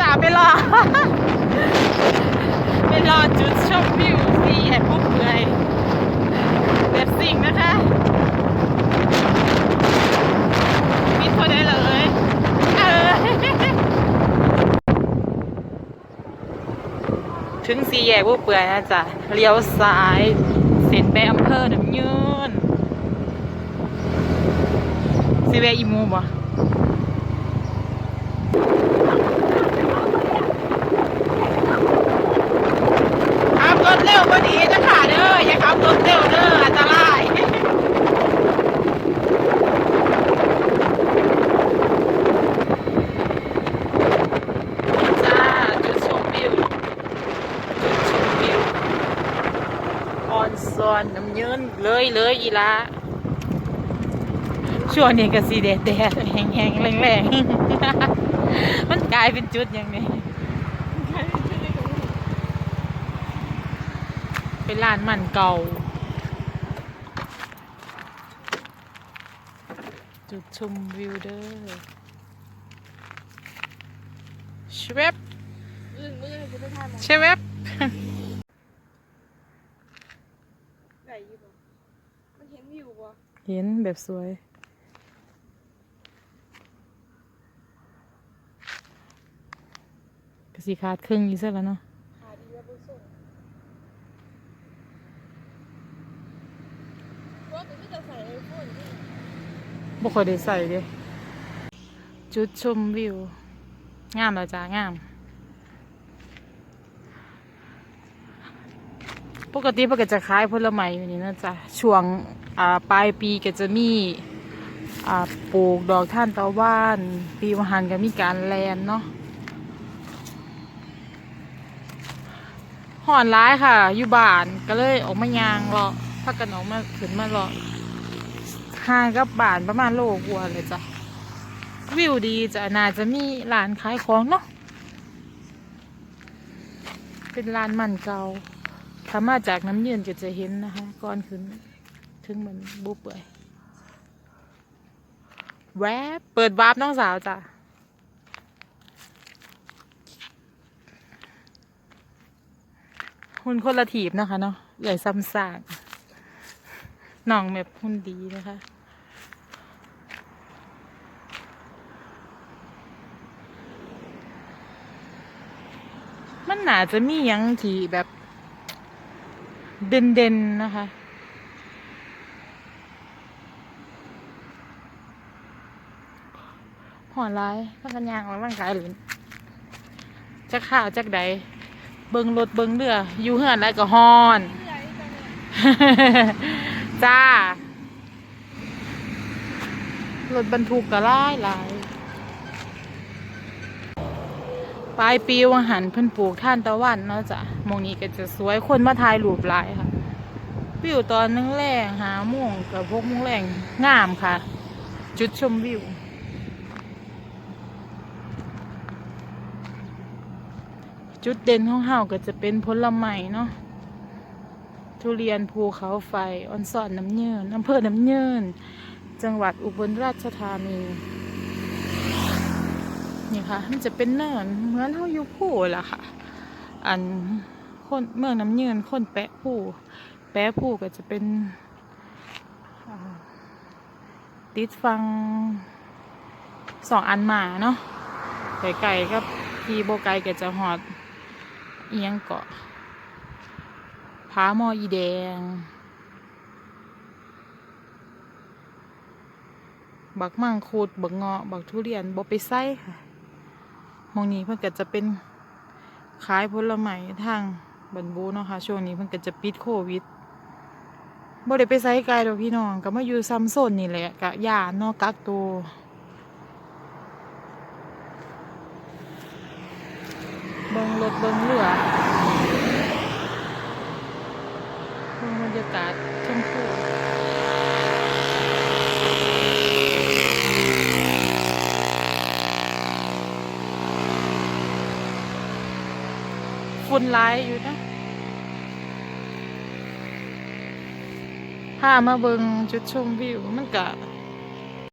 จ่าไปรอ ไปรอจุดชมวิวสีแห่พวกเปื่อยแบบสิ่งนะคะมิดเขาได้เลยเออถึงสี่แยกพวกเปื่อยนะจ๊ะเลี้ยวซ้ายเสร็จไปอำเภอน้ำยืนสิแวะอีมูบ่ ขับรถเร็วก็ดีนะคะเด้ออย่าขับรถเร็วเด้ออันตรายจ้าจุดชมวิวจุดชมวิวออน ซอนน้ำเยินเลยเลยอีละช่วงนี้ก็สีแดดแดดแห้งแห้งแรงแรงๆมันกลายเป็นจุดอย่างนี้เป็นร้านมันเก่า จุดชมวิวเด้อชเวบอื่นมือจะไปทานชเวบ ไหนอยู่บ่มัน เห็นแบบสวยกสีขาดครึ่งอีกซะแล้วเนาะขาดีว่าบุส่งว่าแต่ไม่จะใส่ไอโฟนนี่บ่ค่อยได้ใส่เด้จุดชมวิว งามแล้วจ้างาม ปกติเพิ่นก็จะขายผลไม้อยู่นี่นะจ๊ะช่วงอ่าปลายปีก็จะมีอ่าปลูกดอกท่านตะวัน ปีมหันก็มีการแลนเนาะห่อนร้ายค่ะ อยู่บ้านก็เลยออกมายางรอพักกันออกมาขึ้นมารอห่างกับบ้านประมาณโลกว่าเลยจ้ะวิวดีจะน่าจะมีร้านขายของเนาะเป็นร้านมันเก่า ถ้ามาจากน้ำเย็นก็จะเห็นนะคะก่อนขึ้น ถึงมือนบุบเปื่อยแวบเปิดวาร์ปน้องสาวจ้ะหุ่นคนละถีบนะคะเนาะใหญ่ซ้ำซากน้องแบบหุ่นดีนะคะมันหนาจะมียังที่แบบ เด่นๆนะคะ หอนร้ายพักกันยางออกร่างกายหรือจักข่าวจักใด เบิงรถเบิงเรือ อยู่เหือนแล้วก็ฮอนที่ไหนจังเนี่ยจ้ารถบรรทุกก็หลายหลาย ปลายปีวังหันเพิ่นปลูกท่านตะวันเนาะจ้ะมองนี้ก็จะสวยคนมาถ่ายรูปหลายค่ะวิวตอนนึงแรงหาม่วงกับพวกโมงแรงงามค่ะ จุดชมวิวจุดเด่นของเฮาก็จะเป็นผลไม้เนาะทุเรียนภูเขาไฟออนสอนน้ำเยินอำเภอน้ำเยินจังหวัดอุบลราชธานี นี่ค่ะ มันจะเป็นเนินเหมือนเฮาอยู่ผู้ล่ะค่ะ อันคนเมืองน้ำเยินคนแปะผู้ แปะผู้ก็จะเป็นติดฟังสองอันหมาเนาะไก่กับพีโบไก่ก็จะหอดเอียงเกาะผาหมออีแดง บักมังคุดบักเงาะ บักทุเรียนบ่ไปไส้ค่ะ มองนี้เพิ่นก็จะเป็นขายผลไม้ทางบันบูเนาะค่ะช่วงนี้เพิ่นก็จะปิดโควิดบ่ได้ไปไสไกลดอกพี่น้องก็มาอยู่ซ้ำโซนนี่แหละกะยานเนาะกักตัวเบิ่งรถเบิ่งเรือดูบรรยากาศชมพู ฝุ่นหลายอยู่นะถ้ามาเบิงจุดชมวิวมันกะ